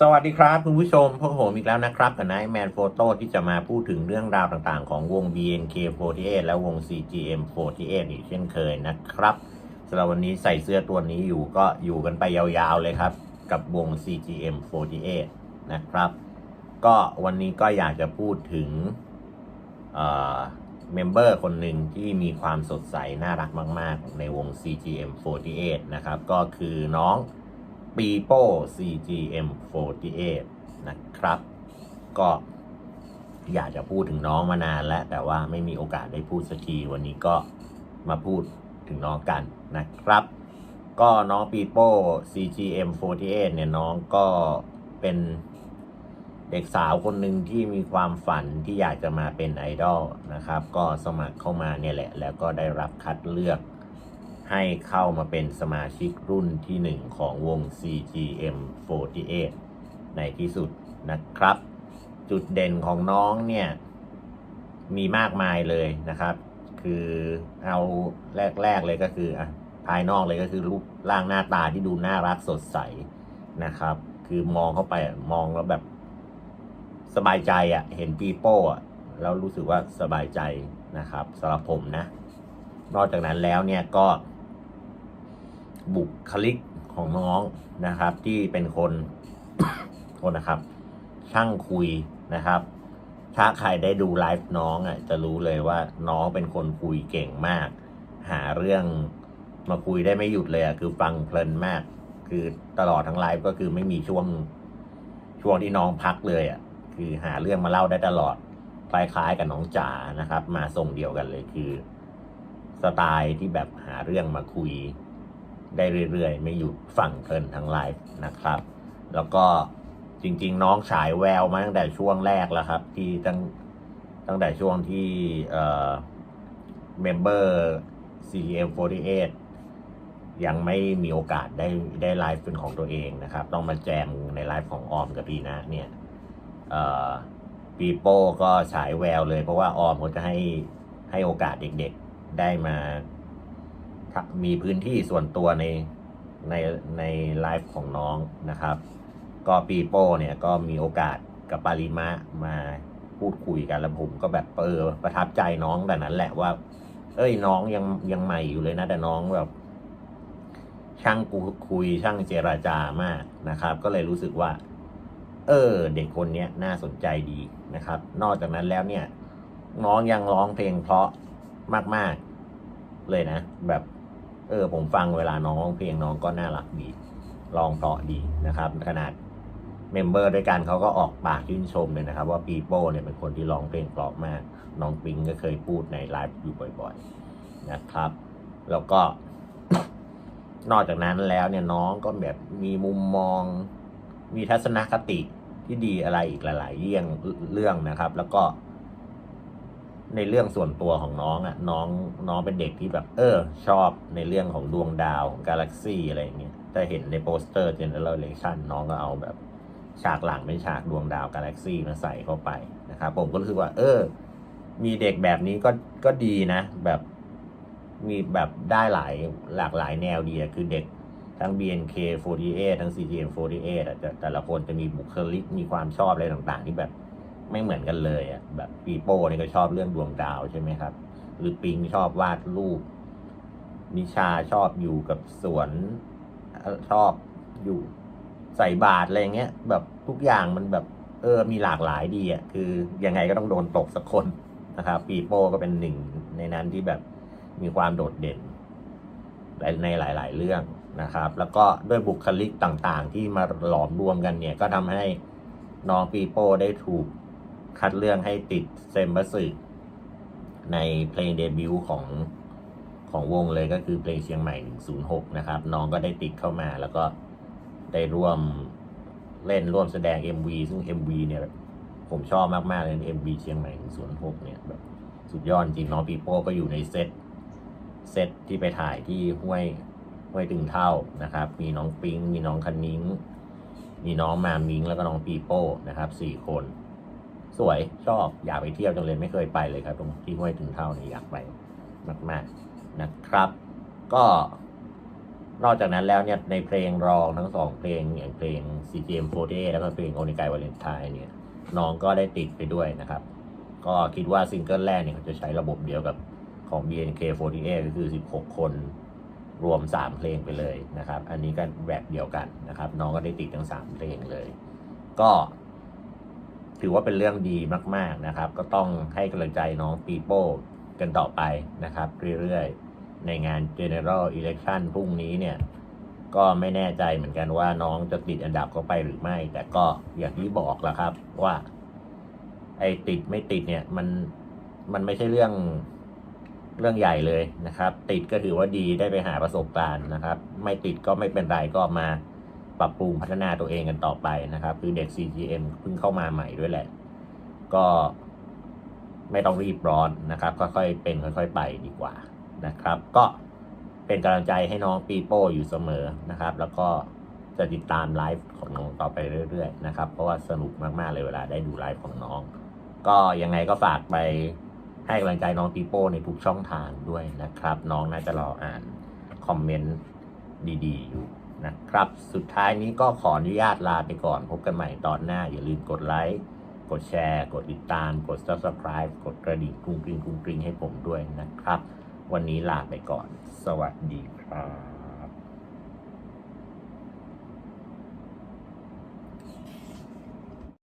สวัสดีครับคุณผู้ชมพบกับผมอีกแล้วนะครับกับนายแมนโฟโต้ที่จะมาพูดถึงเรื่องราวต่างๆ ของวง BNK48 และวง CGM48 อีกเช่นเคยนะครับสำหรับวันนี้ใส่เสื้อตัวนี้อยู่ก็อยู่กันไปยาวๆเลยครับ กับวง CGM48 นะครับ ก็วันนี้ก็อยากจะพูดถึงเมมเบอร์คนหนึ่งที่มีความสดใสน่ารักมาก ๆ ในวง CGM48 นะครับ ก็คือน้อง ปีโป้ CGM48 นะครับ ก็อยากจะพูดถึงน้องมานานแล้ว แต่ว่าไม่มีโอกาสได้พูดสักที วันนี้ก็มาพูดถึงน้องกันนะครับ ก็น้องปีโป้ CGM48 เนี่ยน้องก็เป็นเด็กสาวคนหนึ่งที่มีความฝันที่อยากจะมาเป็นไอดอลนะครับ ก็สมัครเข้ามาเนี่ยแหละ แล้วก็ได้รับคัดเลือก ให้เข้ามาเป็นสมาชิกรุ่นที่หนึ่งของวง CGM48 ในที่สุดนะครับ จุดเด่นของน้องเนี่ยมีมากมายเลยนะครับ คือเอาแรก ๆ เลยก็คืออะภายนอกเลยก็คือรูปร่างหน้าตาที่ดูน่ารักสดใสนะครับ คือมองเข้าไปมองแล้วแบบ สบายใจอะ่ะ เห็นปีโป้อะแล้วรู้สึกว่าสบายใจนะครับสำหรับผมนะ นอกจากนั้นแล้วเนี่ยก็ บุคลิกของน้องนะครับ ที่เป็นคนโทษนะครับ ช่างคุยนะครับ ถ้าใครได้ดูไลฟ์น้องอะจะรู้เลยว่าน้องเป็นคนคุยเก่งมาก หาเรื่องมาคุยได้ไม่หยุดเลยอะคือฟังเพลินมาก คือตลอดทั้งไลฟ์ก็คือไม่มีช่วงช่วงที่น้องพักเลยอะคือหาเรื่องมาเล่าได้ตลอดคล้ายๆกับน้องจ๋านะครับ มาทรงเดียวกันเลยคือ สไตล์ที่แบบหาเรื่องมาคุย ได้เรื่อยๆ ไม่หยุดฟังเพลินทั้งไลฟ์นะครับ แล้วก็จริง ๆ น้องฉายแววมาตั้งแต่ช่วงแรกแล้วครับ ที่ตั้งตั้งแต่ช่วงที่เอ่อเมมเบอร์ CM48 ยังไม่มีโอกาสได้ได้ไลฟ์เป็นของตัวเองนะครับ ต้องมาแจมในไลฟ์ของออมกับปีนะเนี่ยเอ่อปีโป้ก็ฉายแววเลยเพราะว่าออมเขาจะให้ให้โอกาสเด็กๆ ได้มา มีพื้นที่ส่วนตัวในในในไลฟ์ของน้องนะครับ ก็ปีโป้เนี่ยก็มีโอกาสกับปาริมะมาพูดคุยกันแล้วผมก็แบบเออประทับใจน้องแต่นั้นแหละว่า เอ้ยน้องยังยังใหม่อยู่เลยนะแต่น้องแบบช่างกูคุยช่างเจราจามากนะครับ ก็เลยรู้สึกว่า เออ เด็กคนเนี้ยน่าสนใจดีนะครับ นอกจากนั้นแล้วเนี่ย น้องยังร้องเพลงเพราะมาก ๆ เลยนะ แบบ เออผมฟังเวลาน้องร้องเพลงน้องก็น่ารักดีร้องเพราะดีนะครับ ขนาดเมมเบอร์ด้วยกันเขาก็ออกปากชื่นชมเลยนะครับ ว่าปีโป้เนี่ยเป็นคนที่ร้องเพลงเพราะมาก น้องปิงก็เคยพูดในไลฟ์อยู่บ่อยๆนะครับ แล้วก็ นอกจากนั้นแล้วเนี่ยน้องก็แบบมีมุมมอง มีทัศนคติที่ดีอะไรอีกหลาย ๆ เรื่องเรื่องนะครับ แล้วก็ ในเรื่องส่วนตัวของน้องอะ่ะน้องน้องเป็นเด็กที่แบบ เออ ชอบในเรื่องของดวงดาวกาแล็กซี่อะไรอย่างเงี้ยแต่เห็นในโปสเตอร์ Generation น้องก็เอาแบบฉากหลังเป็นฉากดวงดาวกาแล็กซี่มาใส่เข้าไปนะครับผมก็รู้สึกว่า เออ มีเด็กแบบนี้ก็ก็ดีนะ แบบมีแบบได้หลายหลากหลายแนวดีอะคือเด็กทั้ง BNK48 ทั้ง CGM48 อะแต่แต่ละคนจะมีบุคลิกมีความชอบอะไรต่างๆ ที่แบบ ไม่เหมือนกันเลยอะแบบปีโป้นี่ก็ชอบเรื่องดวงดาวใช่ไหมครับ หรือปิงชอบวาดรูป นิชาชอบอยู่กับสวนชอบอยู่ใส่บาตรอะไรเงี้ย แบบทุกอย่างมันแบบ เออมีหลากหลายดีอะคือยังไงก็ต้องโดนตกสักคนนะครับปีโป้ก็เป็นหนึ่งในนั้นที่แบบมีความโดดเด่นในหลาย ๆ เรื่องนะครับ แล้วก็ด้วยบุคลิกต่างๆ ที่มาหลอมรวมกันเนี่ย ก็ทำให้น้องปีโป้ได้ถูก คัดเลือกให้ติดเซมบัสึในเพลงเดบิวต์ของของวงเลยก็คือเพลงเชียงใหม่ 106 นะครับ น้องก็ได้ติดเข้ามาแล้วก็ได้ร่วมเล่นร่วมแสดง MV ซึ่ง MV เนี่ยผมชอบมาก ๆ เลย MV เชียงใหม่ 106 เนี่ยแบบสุดยอดจริงน้องปีโป้ก็อยู่ในเซตเซตที่ไปถ่ายที่ห้วยห้วยตึงเท่านะครับ มีน้องปิง มีน้องคันนิ้ง มีน้องมามิง แล้วก็น้องปีโป้นะครับสี่คน สวยชอบอยากไปเที่ยวจังเลยไม่เคยไปเลยครับตรงที่ห้วยถึงเท่านี่อยากไปมาก ๆนะครับ ก็นอกจากนั้นแล้วเนี่ยในเพลงรองทั้งสองเพลงอย่างเพลง CGM48 แล้วก็เพลงโอนิกายวาเลนไทน์เนี่ยน้องก็ได้ติดไปด้วยนะครับ ก็คิดว่าซิงเกิลแรกเนี่ยเขาจะใช้ระบบเดียวกับของ BNK48 ก็คือ 16 คนรวม 3 เพลงไปเลยนะครับ อันนี้ก็แบบเดียวกันนะครับ น้องก็ได้ติดทั้ง 3 เพลงเลย ก็ ถือว่าเป็นเรื่องดีมาก ๆนะครับ ก็ต้องให้กำลังใจน้องปีโป้กันต่อไปนะครับ เรื่อยๆ ในงาน General Election พรุ่งนี้เนี่ย ก็ไม่แน่ใจเหมือนกันว่าน้องจะติดอันดับเข้าไปหรือไม่ แต่ก็อย่างที่บอกแหละครับ ว่า ไอ้ติดไม่ติดเนี่ยมันมันไม่ใช่เรื่องเรื่องใหญ่เลยนะครับ ติดก็ถือว่าดีได้ไปหาประสบการณ์นะครับ ไม่ติดก็ไม่เป็นไรก็มา ปรับปรุงพัฒนาตัวเองกันต่อไปนะครับ คือเด็ก CGM เพิ่งเข้ามาใหม่ด้วยแหละ ก็ไม่ต้องรีบร้อนนะครับ ค่อยๆเป็นค่อย ๆ ไปดีกว่านะครับ ก็เป็นกำลังใจให้น้องปีโป้อยู่เสมอนะครับ แล้วก็จะติดตามไลฟ์ของน้องต่อไปเรื่อยๆนะครับ เพราะว่าสนุกมากๆเลยเวลาได้ดูไลฟ์ของน้อง ก็ยังไงก็ฝากไปให้กำลังใจน้องปีโป้ในทุกช่องทางด้วยนะครับ น้องน่าจะรออ่านคอมเมนต์ดีๆอยู่ นะครับ สุดท้ายนี้ก็ขออนุญาตลาไปก่อน พบกันใหม่ตอนหน้า อย่าลืมกดไลค์ กดแชร์ กดติดตาม กด subscribe กดกระดิ่งกรุงกริงกรุงกริงให้ผมด้วยนะครับ วันนี้ลาไปก่อน สวัสดีครับ